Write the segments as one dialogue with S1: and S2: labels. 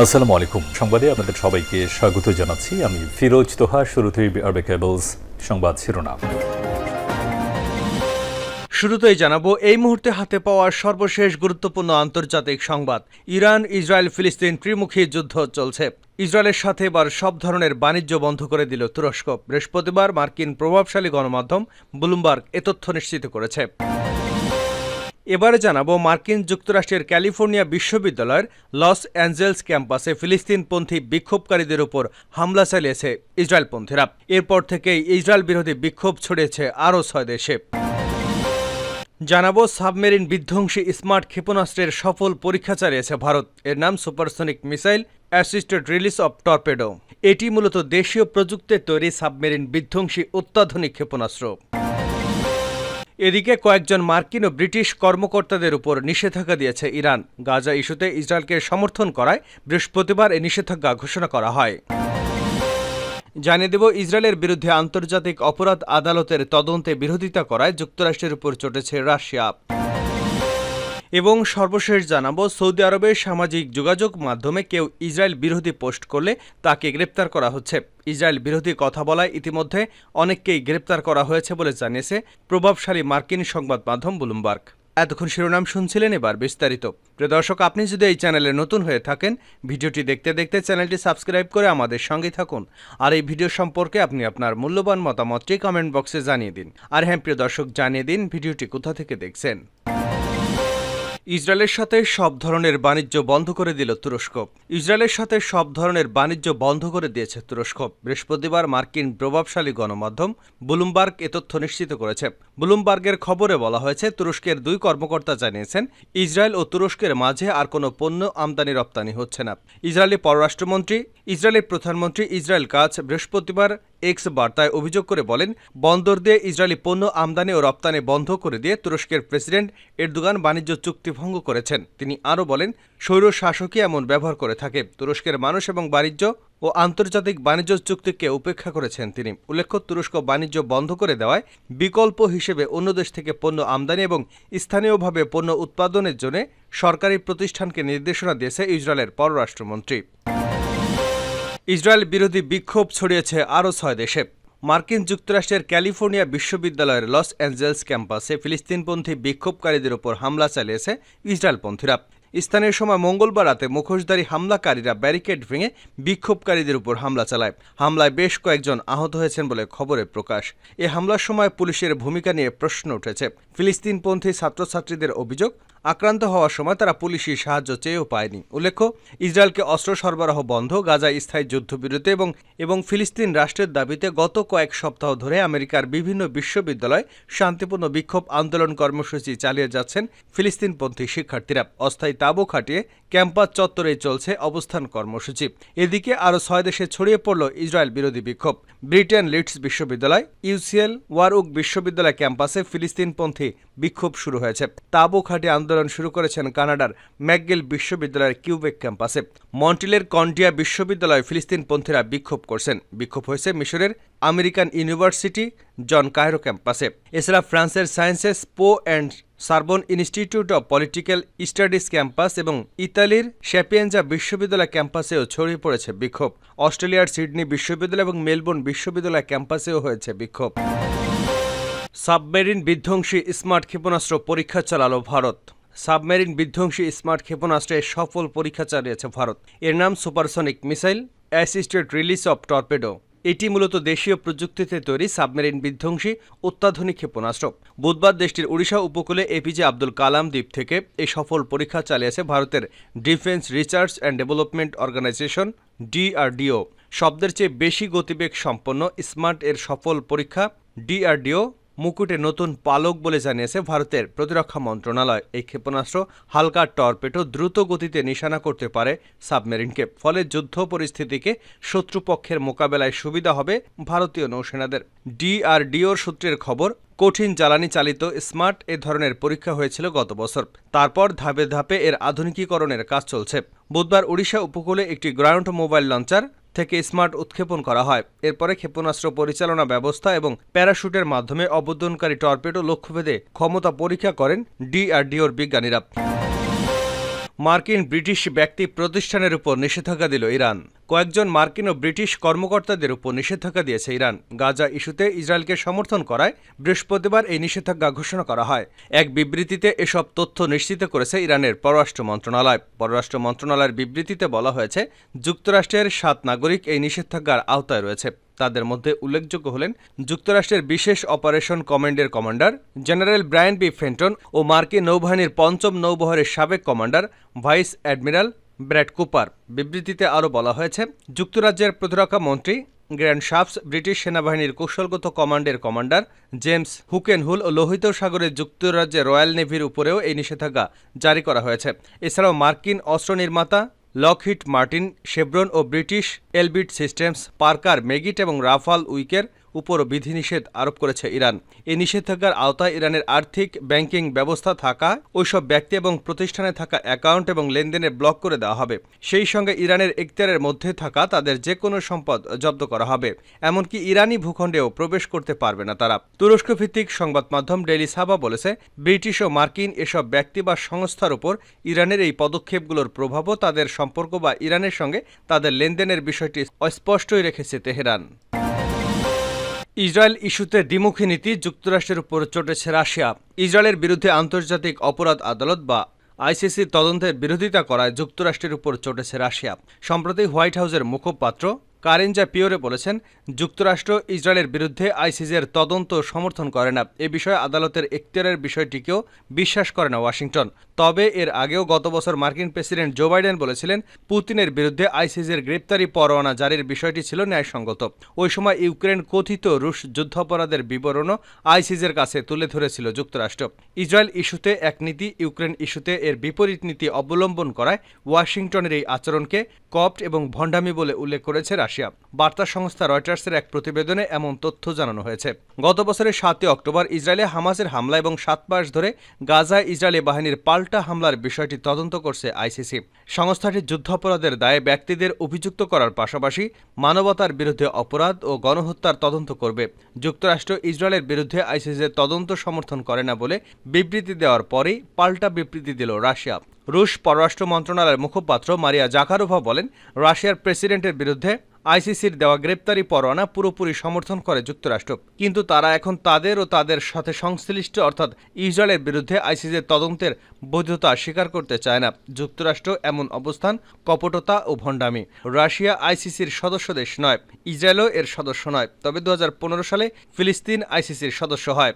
S1: আসসালামু আলাইকুম। সংবাদে আপনাদের সবাইকে স্বাগত জানাচ্ছি। আমি ফিরোজ তোহা, শুরুতেই আরবে কেবলস সংবাদ শিরোনাম।
S2: শুরুতেই জানাব, এই মুহূর্তে হাতে পাওয়া সর্বশেষ গুরুত্বপূর্ণ আন্তর্জাতিক সংবাদ। ইরান, ইসরায়েল, ফিলিস্তিন ত্রিমুখী যুদ্ধ চলছে। ইসরায়েলের সাথে এবার সব ধরনের বাণিজ্য বন্ধ করে দিল তুরস্ক। বৃহস্পতিবার মার্কিন প্রভাবশালী গণমাধ্যম ব্লুমবার্গ এ তথ্য নিশ্চিত করেছে। এবারে জানাব মার্কিন যুক্তরাষ্ট্রের ক্যালিফোর্নিয়া বিশ্ববিদ্যালয়ের লস অ্যাঞ্জেলস ক্যাম্পাসে ফিলিস্তিনপন্থী বিক্ষোভকারীদের উপর হামলা চালিয়েছে ইসরায়েলপন্থীরা। এরপর থেকেই ইসরায়েল বিরোধী বিক্ষোভ ছড়িয়েছে আরও ছয় দেশে। জানাব সাবমেরিন বিধ্বংসী স্মার্ট ক্ষেপণাস্ত্রের সফল পরীক্ষা চালিয়েছে ভারত। এর নাম supersonic missile assisted release of torpedo. এটি মূলত দেশীয় প্রযুক্তির তৈরি সাবমেরিন বিধ্বংসী অত্যাধুনিক ক্ষেপণাস্ত্র। এদিকে কয়েকজন মার্কিন ও ব্রিটিশ কর্মকর্তাদের উপর নিষেধাজ্ঞা দিয়েছে ইরান। গাজা ইস্যুতে ইসরায়েলকে সমর্থন করায় বৃহস্পতিবার এই নিষেধাজ্ঞা ঘোষণা করা হয়। জানিয়ে দেব, ইসরায়েলের বিরুদ্ধে আন্তর্জাতিক অপরাধ আদালতের তদন্তে বিরোধিতা করায় যুক্তরাষ্ট্রের উপর চটেছে রাশিয়া। এবং সর্বশেষ জানাব, সৌদি আরবের সামাজিক যোগাযোগ মাধ্যমে কেউ ইসরায়েল বিরোধী পোস্ট করলে তাকে গ্রেপ্তার করা হচ্ছে। ইসরায়েল বিরোধী কথা বলায় ইতিমধ্যে অনেককেই গ্রেপ্তার করা হয়েছে বলে জানিয়েছে প্রভাবশালী মার্কিন সংবাদ মাধ্যম ব্লুমবার্গ। এতক্ষণ শিরোনাম শুনছিলেন এবার বিস্তারিত। প্রিয় দর্শক, আপনি যদি এই চ্যানেলে নতুন হয়ে থাকেন, ভিডিওটি দেখতে দেখতে চ্যানেলটি সাবস্ক্রাইব করে আমাদের সঙ্গে থাকুন। আর এই ভিডিও সম্পর্কে আপনি আপনার মূল্যবান মতামতটি কমেন্ট বক্সে জানিয়ে দিন। আর হ্যাঁ প্রিয় দর্শক, জানিয়ে দিন ভিডিওটি কোথা থেকে দেখছেন। ইসরায়েলের সাথে সব ধরনের বাণিজ্য বন্ধ করে দিল তুরস্ক। ইসরায়েলের সাথে সব ধরনের বাণিজ্য বন্ধ করে দিয়েছে তুরস্ক। বৃহস্পতিবার মার্কিন প্রভাবশালী গণমাধ্যম ব্লুমবার্গ এ তথ্য নিশ্চিত করেছে। ব্লুমবার্গের খবরে বলা হয়েছে, তুরস্কের দুই কর্মকর্তা জানিয়েছেন, ইসরায়েল ও তুরস্কের মাঝে আর কোনো পণ্য আমদানি রপ্তানি হচ্ছে না। ইসরায়েলি পররাষ্ট্রমন্ত্রী, ইসরায়েলের প্রধানমন্ত্রী ইসরায়েল কাজ বৃহস্পতিবার এক্স বার্তায় অভিযোগ করে বলেন, বন্দর দিয়ে ইসরায়েলি পণ্য আমদানি ও রপ্তানি বন্ধ করে দিয়ে তুরস্কের প্রেসিডেন্ট এরদোগান বাণিজ্য চুক্তি ভঙ্গ করেছেন। তিনি আরও বলেন, স্বৈর শাসকই এমন ব্যবহার করে থাকে। তুরস্কের মানুষ এবং বাণিজ্য ও আন্তর্জাতিক বাণিজ্য চুক্তিকে উপেক্ষা করেছেন তিনি। উল্লেখ্য, তুরস্ক বাণিজ্য বন্ধ করে দেওয়ায় বিকল্প হিসেবে অন্য দেশ থেকে পণ্য আমদানি এবং স্থানীয়ভাবে পণ্য উৎপাদনের জন্য সরকারি প্রতিষ্ঠানকে নির্দেশনা দিয়েছে ইসরায়েলের পররাষ্ট্রমন্ত্রী। ইসরায়েল বিরোধী বিক্ষোভ ছড়িয়েছে আরও ছয় দেশে। মার্কিন যুক্তরাষ্ট্রের ক্যালিফোর্নিয়া বিশ্ববিদ্যালয়ের লস অ্যাঞ্জেলস ক্যাম্পাসে ফিলিস্তিনপন্থী বিক্ষোভকারীদের উপর হামলা চালিয়েছে ইসরায়েলপন্থীরা। স্থানীয় সময় মঙ্গলবার রাতে মুখোশধারী হামলাকারীরা ব্যারিকেড ভেঙে বিক্ষোভকারীদের উপর হামলা চালায়। হামলায় বেশ কয়েকজন আহত হয়েছেন বলে খবরে প্রকাশ। এ হামলার সময় পুলিশের ভূমিকা নিয়ে প্রশ্ন উঠেছে। ফিলিস্তিনপন্থী ছাত্রছাত্রীদের অভিযোগ আক্রান্ত হওয়ার সময় তারা পুলিশি সাহায্য চেয়েও পায়নি। উল্লেখ্য, ইসরায়েলকে অস্ত্র সরবরাহ বন্ধ, গাজায় স্থায়ী যুদ্ধবিরতি এবং এবং ফিলিস্তিন রাষ্ট্রের দাবিতে গত কয়েক সপ্তাহ ধরে আমেরিকার বিভিন্ন বিশ্ববিদ্যালয় শান্তিপূর্ণ বিক্ষোভ আন্দোলন কর্মসূচি চালিয়ে যাচ্ছেন ফিলিস্তিনপন্থী শিক্ষার্থীরা। অস্থায়ী তাঁবু খাটিয়ে ক্যাম্পাস চত্বরে চলছে অবস্থান কর্মসূচি। এদিকে আরও ছয় দেশে ছড়িয়ে পড়ল ইসরায়েল বিরোধী বিক্ষোভ। ব্রিটেন লিডস বিশ্ববিদ্যালয়, ইউসিএল ওয়ারউক বিশ্ববিদ্যালয় ক্যাম্পাসে ফিলিস্তিনপন্থী বিক্ষোভ শুরু হয়েছে। তাঁবু খাটিয়ে আন্দোলন শুরু করেছেন কানাডার ম্যাকগিল বিশ্ববিদ্যালয়ের কিউবেক ক্যাম্পাসে। মন্টিলের কন্টিয়া বিশ্ববিদ্যালয়ে ফিলিস্তিনপন্থীরা বিক্ষোভ করছেন। বিক্ষোভ হয়েছে মিশরের আমেরিকান ইউনিভার্সিটি জন কায়রো ক্যাম্পাসে। এছাড়া ফ্রান্সের Sciences, Po and Sorbonne Institute of Political Studies campus এবং ইতালির শ্যাপিয়েঞ্জা বিশ্ববিদ্যালয় ক্যাম্পাসেও ছড়িয়ে পড়েছে বিক্ষোভ। অস্ট্রেলিয়ার সিডনি বিশ্ববিদ্যালয় এবং মেলবোর্ন বিশ্ববিদ্যালয় ক্যাম্পাসেও হয়েছে বিক্ষোভ। সাবমেরিন বিধ্বংসী স্মার্ট ক্ষেপণাস্ত্র পরীক্ষা চালালো ভারত। সাবমেরিন বিধ্বংসী স্মার্ট ক্ষেপণাস্ত্রের সফল পরীক্ষা চালিয়েছে ভারত। এর নাম supersonic missile assisted release of torpedo. এটি মূলত দেশীয় প্রযুক্তিতে তৈরি সাবমেরিন বিধ্বংসী, অত্যাধুনিক ক্ষেপণাস্ত্র। বুধবার দেশটির ওড়িশা উপকূলে এপিজে আব্দুল কালাম দ্বীপ থেকে এই সফল পরীক্ষা চালিয়েছে ভারতের Defence Research and Development Organisation, DRDO. শব্দের চেয়ে বেশি গতিবেগ সম্পন্ন স্মার্ট এর সফল পরীক্ষা, ডিআরডিও মুকুটে নতুন পালক বলে জানিয়েছে ভারতের প্রতিরক্ষা মন্ত্রণালয়। এই ক্ষেপণাস্ত্র হালকা টর্পেটো দ্রুত গতিতে নিশানা করতে পারে সাবমেরিনকে। ফলে যুদ্ধ পরিস্থিতিকে শত্রুপক্ষের মোকাবেলায় সুবিধা হবে ভারতীয় নৌসেনাদের। ডিআরডিওর সূত্রের খবর, কঠিন জ্বালানি চালিত স্মার্ট এ ধরনের পরীক্ষা হয়েছিল গত বছর। তারপর ধাপে ধাপে এর আধুনিকীকরণের কাজ চলছে। বুধবার ওড়িশা উপকূলে একটি গ্রাউন্ড মোবাইল লঞ্চার থেকে স্মার্ট উৎক্ষেপণ করা হয়। এরপরে ক্ষেপণাস্ত্র পরিচালনা ব্যবস্থা এবং প্যারাশুটের মাধ্যমে অবতরণকারী টর্পেডো লক্ষ্যভেদে ক্ষমতা পরীক্ষা করেন ডিআরডিওর বিজ্ঞানীরা। মার্কিন ব্রিটিশ ব্যক্তি প্রতিষ্ঠানের উপর নিষেধাজ্ঞা দিল ইরান। কয়েকজন মার্কিন ও ব্রিটিশ কর্মকর্তাদের উপর নিষেধাজ্ঞা দিয়েছে ইরান। গাজা ইস্যুতে ইসরায়েলকে সমর্থন করায় বৃহস্পতিবার এই নিষেধাজ্ঞা ঘোষণা করা হয়। এক বিবৃতিতে এসব তথ্য নিশ্চিত করেছে ইরানের পররাষ্ট্র মন্ত্রণালয়। পররাষ্ট্র মন্ত্রণালয়ের বিবৃতিতে বলা হয়েছে, যুক্তরাষ্ট্রের সাত নাগরিক এই নিষেধাজ্ঞার আওতায় রয়েছে। তাদের মধ্যে উল্লেখযোগ্য হলেন যুক্তরাষ্ট্রের বিশেষ অপারেশন কমান্ডের commander, general Bryan B Fenton ও মার্কিন নৌবাহিনীর পঞ্চম নৌবহরের সাবেক commander, vice admiral Brad Cooper. বিবৃতিতে আরও বলা হয়েছে, যুক্তরাজ্যের প্রতিরক্ষা মন্ত্রী গ্র্যান্ড শাফস, ব্রিটিশ সেনাবাহিনীর কৌশলগত কমান্ডের কমান্ডার জেমস হুকেনহুল ও লোহিত সাগরে যুক্তরাজ্যের রয়্যাল নেভির উপরেও এই নিষেধাজ্ঞা জারি করা হয়েছে। এছাড়াও মার্কিন অস্ত্র নির্মাতা লকহিট মার্টিন শেব্রন ও British Elbit Systems Parker Meggitt এবং রাফাল উইকের উপরও বিধিনিষেধ আরোপ করেছে ইরান। এই নিষেধাজ্ঞার আওতায় ইরানের আর্থিক, ব্যাংকিং ব্যবস্থা থাকা, ওইসব ব্যক্তি এবং প্রতিষ্ঠানে থাকা অ্যাকাউন্ট এবং লেনদেনে ব্লক করে দেওয়া হবে। সেই সঙ্গে ইরানের এখতিয়ারের মধ্যে থাকা তাদের যে কোনো সম্পদ জব্দ করা হবে। এমনকি ইরানি ভূখণ্ডেও প্রবেশ করতে পারবে না তারা। তুরস্ক ভিত্তিক সংবাদ মাধ্যম ডেইলি সাবা বলেছে, ব্রিটিশ ও মার্কিন এসব ব্যক্তি বা সংস্থার উপর ইরানের এই পদক্ষেপগুলোর প্রভাবও তাদের সম্পর্ক বা ইরানের সঙ্গে তাদের লেনদেনের বিষয়টি অস্পষ্টই রেখেছে তেহরান। ইসরায়েল ইস্যুতে দ্বিমুখী নীতি যুক্তরাষ্ট্রের উপর চটেছে রাশিয়া। ইসরায়েলের বিরুদ্ধে আন্তর্জাতিক অপরাধ আদালত বা আইসিসির তদন্তের বিরোধিতা করায় যুক্তরাষ্ট্রের উপর চটেছে রাশিয়া। সম্প্রতি হোয়াইট হাউসের মুখপাত্র কারেঞ্জা পিওরে বলেছেন, যুক্তরাষ্ট্র ইসরায়েলের বিরুদ্ধে আইসিজের তদন্ত সমর্থন করে না। এ বিষয়ে আদালতের এখতিয়ারের বিষয়টিকেও বিশ্বাস করে না ওয়াশিংটন। তবে এর আগেও গত বছর মার্কিন প্রেসিডেন্ট জো বাইডেন বলেছিলেন, পুতিনের বিরুদ্ধে আইসিজের গ্রেপ্তারি পরোয়ানা জারির বিষয়টি ছিল ন্যায়সঙ্গত। ওই সময় ইউক্রেন কথিত রুশ যুদ্ধাপরাধের বিবরণও আইসিজের কাছে তুলে ধরেছিল যুক্তরাষ্ট্র। ইসরায়েল ইস্যুতে এক নীতি, ইউক্রেন ইস্যুতে এর বিপরীত নীতি অবলম্বন করায় ওয়াশিংটনের এই আচরণকে কপ্ট এবং ভণ্ডামি বলে উল্লেখ করেছে রাশিয়া। বার্তা সংস্থা রয়টার্সের এক প্রতিবেদনে এমন তথ্য জানানো হয়েছে। গত বছরের সাতই অক্টোবর ইসরায়েলে হামাসের হামলা এবং সাত মাস ধরে গাজায় ইসরায়েলি বাহিনীর পাল্টা হামলার বিষয়টি তদন্ত করছে আইসিসি। সংস্থাটি যুদ্ধাপরাধের দায়ে ব্যক্তিদের অভিযুক্ত করার পাশাপাশি মানবতার বিরুদ্ধে অপরাধ ও গণহত্যার তদন্ত করবে। যুক্তরাষ্ট্র ইসরায়েলের বিরুদ্ধে আইসিসির তদন্ত সমর্থন করে না বলে বিবৃতি দেওয়ার পরেই পাল্টা বিবৃতি দিল রাশিয়া। রুশ পররাষ্ট্র মন্ত্রণালয়ের মুখপাত্র মারিয়া জাকারোভা বলেন, রাশিয়ার প্রেসিডেন্টের বিরুদ্ধে আইসিসির দেওয়া গ্রেপ্তারি পরোয়ানা পুরোপুরি সমর্থন করে যুক্তরাষ্ট্র। কিন্তু তারা এখন তাদের ও তাদের সাথে সংশ্লিষ্ট, অর্থাৎ ইসরায়েলের বিরুদ্ধে আইসিসির তদন্তের বৈধতা স্বীকার করতে চায় না। যুক্তরাষ্ট্র এমন অবস্থান, কপটতা ও ভণ্ডামি। রাশিয়া আইসিসির সদস্য দেশ নয়, ইসরায়েলও এর সদস্য নয়। তবে দু হাজার পনেরো সালে ফিলিস্তিন আইসিসির সদস্য হয়।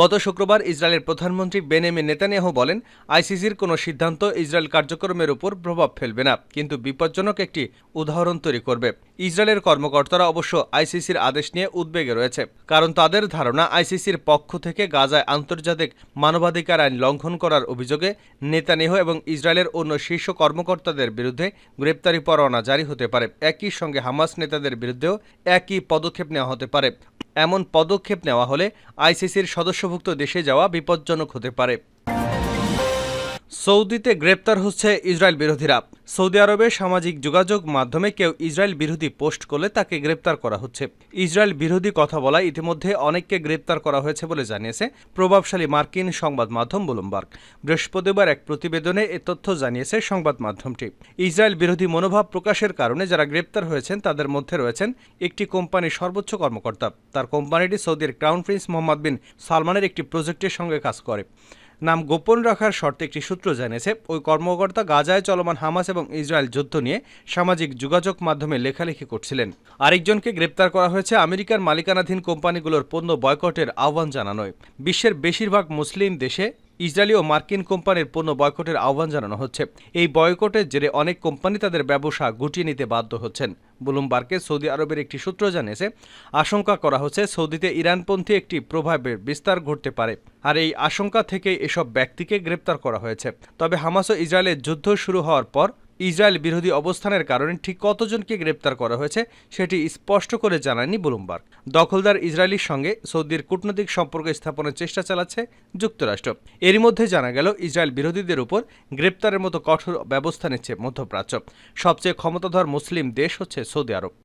S2: গত শুক্রবার ইসরায়েলের প্রধানমন্ত্রী বেনেমিন নেতানিয়াহু বলেন, আইসিসির কোনো সিদ্ধান্ত ইসরায়েল কার্যক্রমের উপর প্রভাব ফেলবে না, কিন্তু বিপজ্জনক একটি উদাহরণ তৈরি করবে। ইসরায়েলের কর্মকর্তারা অবশ্য আইসিসির আদেশ নিয়ে উদ্বেগে রয়েছে, কারণ তাদের ধারণা আইসিসির পক্ষ থেকে গাজায় আন্তর্জাতিক মানবাধিকার আইন লঙ্ঘন করার অভিযোগে নেতানিয়াহু এবং ইসরায়েলের অন্য শীর্ষ কর্মকর্তাদের বিরুদ্ধে গ্রেপ্তারি পরোয়ানা জারি হতে পারে। একই সঙ্গে হামাস নেতাদের বিরুদ্ধেও একই পদক্ষেপ নেওয়া হতে পারে। এমন পদক্ষেপ নেওয়া হলে আইসিসির সদস্যভুক্ত দেশে যাওয়া বিপজ্জনক হতে পারে। সৌদিতে গ্রেপ্তার হচ্ছে ইসরায়েল বিরোধীরা। সৌদি আরবে সামাজিক যোগাযোগ মাধ্যমে কেউ ইসরায়েল বিরোধী পোস্ট করলে তাকে গ্রেপ্তার করা হচ্ছে। ইসরায়েল বিরোধী কথা বলায় ইতিমধ্যে অনেককে গ্রেপ্তার করা হয়েছে বলে জানিয়েছে প্রভাবশালী মার্কিন সংবাদ মাধ্যম বুলুমবার্গ। বৃহস্পতিবার এক প্রতিবেদনে এ তথ্য জানিয়েছে সংবাদ মাধ্যমটি। ইসরায়েল বিরোধী মনোভাব প্রকাশের কারণে যারা গ্রেপ্তার হয়েছেন, তাদের মধ্যে রয়েছেন একটি কোম্পানির সর্বোচ্চ কর্মকর্তা। তার কোম্পানিটি সৌদির ক্রাউন প্রিন্স মোহাম্মদ বিন সালমানের একটি প্রজেক্টের সঙ্গে কাজ করে। নাম গোপন রাখার শর্তে একটি সূত্র জানিয়েছে, ওই কর্মকর্তা গাজায় চলমান হামাস এবং ইসরায়েল যুদ্ধ নিয়ে সামাজিক যোগাযোগ মাধ্যমে লেখালেখি করছিলেন। আরেকজনকে গ্রেপ্তার করা হয়েছে আমেরিকার মালিকানাধীন কোম্পানিগুলোর পণ্য বয়কটের আহ্বান জানানোয়। বিশ্বের বেশিরভাগ মুসলিম দেশে ইসরায়েলি ও মার্কিন কোম্পানির পণ্য বয়কটের আহ্বান জানানো হচ্ছে। এই বয়কটের জেরে অনেক কোম্পানি তাদের ব্যবসা গুটিয়ে নিতে বাধ্য হচ্ছেন। বুলুমবার্গে সৌদি আরবের একটি সূত্র জানিয়েছে, আশঙ্কা করা হচ্ছে সৌদিতে ইরানপন্থী একটি প্রভাবের বিস্তার ঘটতে পারে। আর এই আশঙ্কা থেকে এসব ব্যক্তিকে গ্রেপ্তার করা হয়েছে। তবে হামাস ও ইসরায়েলের যুদ্ধ শুরু হওয়ার পর ইসরায়েল বিরোধী অবস্থানের কারণে ঠিক কতজনকে গ্রেপ্তার করা হয়েছে সেটি স্পষ্ট করে জানায়নি ব্লুমবার্গ। দখলদার ইসরায়েলির সঙ্গে সৌদির কূটনৈতিক সম্পর্ক স্থাপনের চেষ্টা চালাচ্ছে যুক্তরাষ্ট্র। এরই মধ্যে জানা গেল, ইসরায়েল বিরোধীদের উপর গ্রেপ্তারের মতো কঠোর ব্যবস্থা নিচ্ছে মধ্যপ্রাচ্য। সবচেয়ে ক্ষমতাধর মুসলিম দেশ হচ্ছে সৌদি আরব।